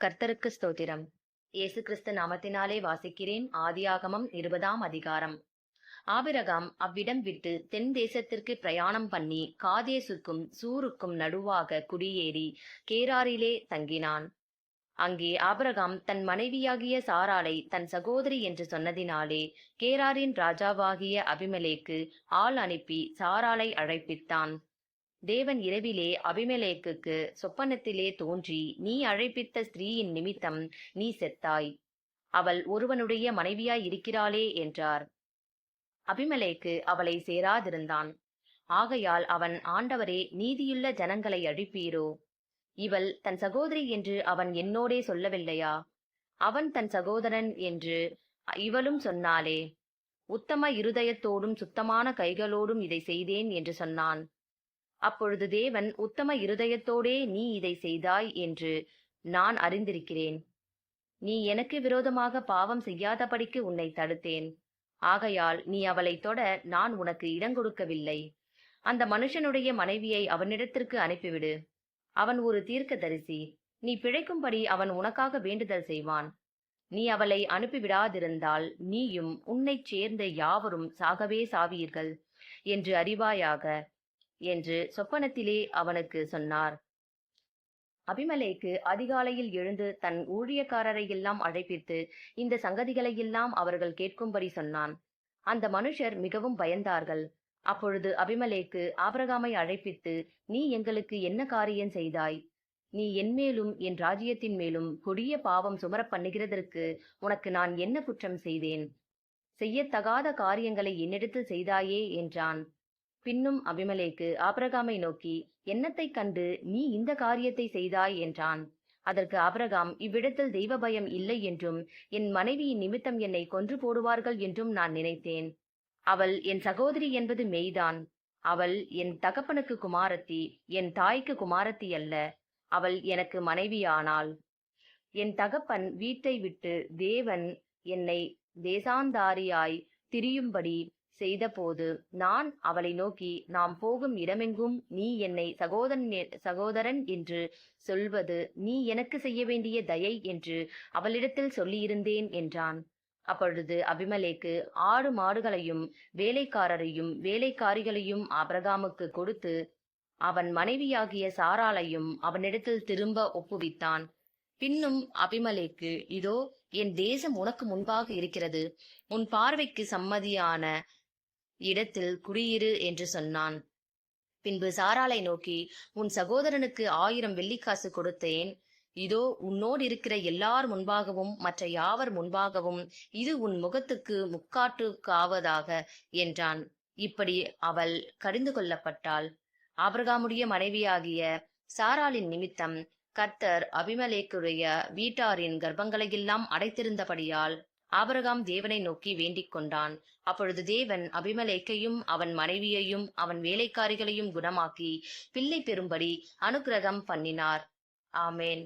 கர்த்தருக்கு ஸ்தோத்திரம். இயேசு கிறிஸ்து நாமத்தினாலே வாசிக்கிறேன். ஆதியாகமம் இருபதாம் அதிகாரம். ஆபிரகாம் அவ்விடம் விட்டு தென் தேசத்திற்கு பிரயாணம் பண்ணி காதேசுக்கும் சூருக்கும் நடுவாக குடியேறி கேராரிலே தங்கினான். அங்கே ஆபிரகாம் தன் மனைவியாகிய சாராளை தன் சகோதரி என்று சொன்னதினாலே கேராரின் ராஜாவாகிய அபிமலேக்கு ஆள் அனுப்பி சாராளை அழைப்பித்தான். தேவன் இரவிலே அபிமலேக்கு சொப்பனத்திலே தோன்றி நீ அழைப்பித்த ஸ்திரீயின் நிமித்தம் நீ செத்தாய். அவள் ஒருவனுடைய மனைவியாய் இருக்கிறாளே என்றார். அபிமலேக்கு அவளை சேராதிருந்தான். ஆகையால் அவன் ஆண்டவரே நீதியுள்ள ஜனங்களை அழிப்பீரோ? இவள் தன் சகோதரி என்று அவன் என்னோடே சொல்லவில்லையா? அவன் தன் சகோதரன் என்று இவளும் சொன்னாளே. உத்தம இருதயத்தோடும் சுத்தமான கைகளோடும் இதை செய்தேன் என்று சொன்னான். அப்பொழுது தேவன் உத்தம இருதயத்தோடே நீ இதை செய்தாய் என்று நான் அறிந்திருக்கிறேன். நீ எனக்கு விரோதமாக பாவம் செய்யாதபடிக்கு உன்னை தடுத்தேன். ஆகையால் நீ அவளை தொட நான் உனக்கு இடங்கொடுக்கவில்லை அந்த மனுஷனுடைய மனைவியை அவனிடத்திற்கு அனுப்பிவிடு. அவன் ஒரு தீர்க்க தரிசி நீ பிழைக்கும்படி அவன் உனக்காக வேண்டுதல் செய்வான். நீ அவளை அனுப்பிவிடாதிருந்தால் நீயும் உன்னைச் சேர்ந்த யாவரும் சாகவே சாவீர்கள் என்று அறிவாயாக என்று சொப்பனத்திலே அவனுக்கு சொன்னார். அபிமலேக்கு அதிகாலையில் எழுந்து தன் ஊழியக்காரரை எல்லாம் அழைப்பித்து இந்த சங்கதிகளையெல்லாம் அவர்கள் கேட்கும்படி சொன்னான். அந்த மனுஷர் மிகவும் பயந்தார்கள். அப்பொழுது அபிமலேக்கு ஆபரகாமை அழைப்பித்து நீ எங்களுக்கு என்ன காரியம் செய்தாய்? நீ என் மேலும் என் ராஜ்யத்தின் மேலும் கொடிய பாவம் சுமரப் பண்ணுகிறதற்கு உனக்கு நான் என்ன குற்றம் செய்தேன்? செய்யத்தகாத காரியங்களை என்னிடத்தில் செய்தாயே என்றான். பின்னும் அபிமலேக்கு ஆபிரகாமை நோக்கி என்னத்தை கண்டு நீ இந்த காரியத்தை செய்தாய்? என்றான். அதற்கு ஆபிரகாம் இவ்விடத்தில் தெய்வ பயம் இல்லை என்றும் என் மனைவியின் நிமித்தம் என்னை கொன்று போடுவார்கள் என்றும் நான் நினைத்தேன். அவள் என் சகோதரி என்பது மெய்தான். அவள் என் தகப்பனுக்கு குமாரத்தி என் தாய்க்கு குமாரத்தி அல்ல. அவள் எனக்கு மனைவியானாள். என் தகப்பன் வீட்டை விட்டு தேவன் என்னை தேசாந்தாரியாய் திரியும்படி செய்தபோது நான் அவளை நோக்கி நாம் போகும் இடமெங்கும் நீ என்னை சகோதரன் சகோதரன் என்று சொல்வது நீ எனக்கு செய்ய வேண்டிய தயை என்று அவளிடத்தில் சொல்லியிருந்தேன் என்றான். அப்பொழுது அபிமலேக்கு ஆடு மாடுகளையும் வேலைக்காரரையும் வேலைக்காரிகளையும் அபிரகாமுக்கு கொடுத்து அவன் மனைவியாகிய சாராளையும் அவனிடத்தில் திரும்ப ஒப்புவித்தான். பின்னும் அபிமலேக்கு இதோ என் தேசம் உனக்கு முன்பாக இருக்கிறது. உன் பார்வைக்கு சம்மதியான இடத்தில் குடியிரு என்று சொன்னான். பின்பு சாராளை நோக்கி உன் சகோதரனுக்கு ஆயிரம் வெள்ளிக்காசு கொடுத்தேன். இதோ உன்னோடு இருக்கிற எல்லார் முன்பாகவும் மற்ற யாவர் முன்பாகவும் இது உன் முகத்துக்கு முக்காட்டுக்காவதாக என்றான். இப்படி அவள் கடிந்து கொள்ளப்பட்டாள். ஆபிரகாமுடைய மனைவியாகிய சாராளின் நிமித்தம் கர்த்தர் அபிமலேக்குடைய வீட்டாரின் கர்ப்பங்களையெல்லாம் அடைத்திருந்தபடியால் ஆபரகாம் தேவனை நோக்கி வேண்டிக் கொண்டான். அப்பொழுது தேவன் அபிமலேக்கையும் அவன் மனைவியையும் அவன் வேலைக்காரிகளையும் குணமாக்கி பிள்ளை பெறும்படி அனுக்கிரகம் பண்ணினார். ஆமேன்.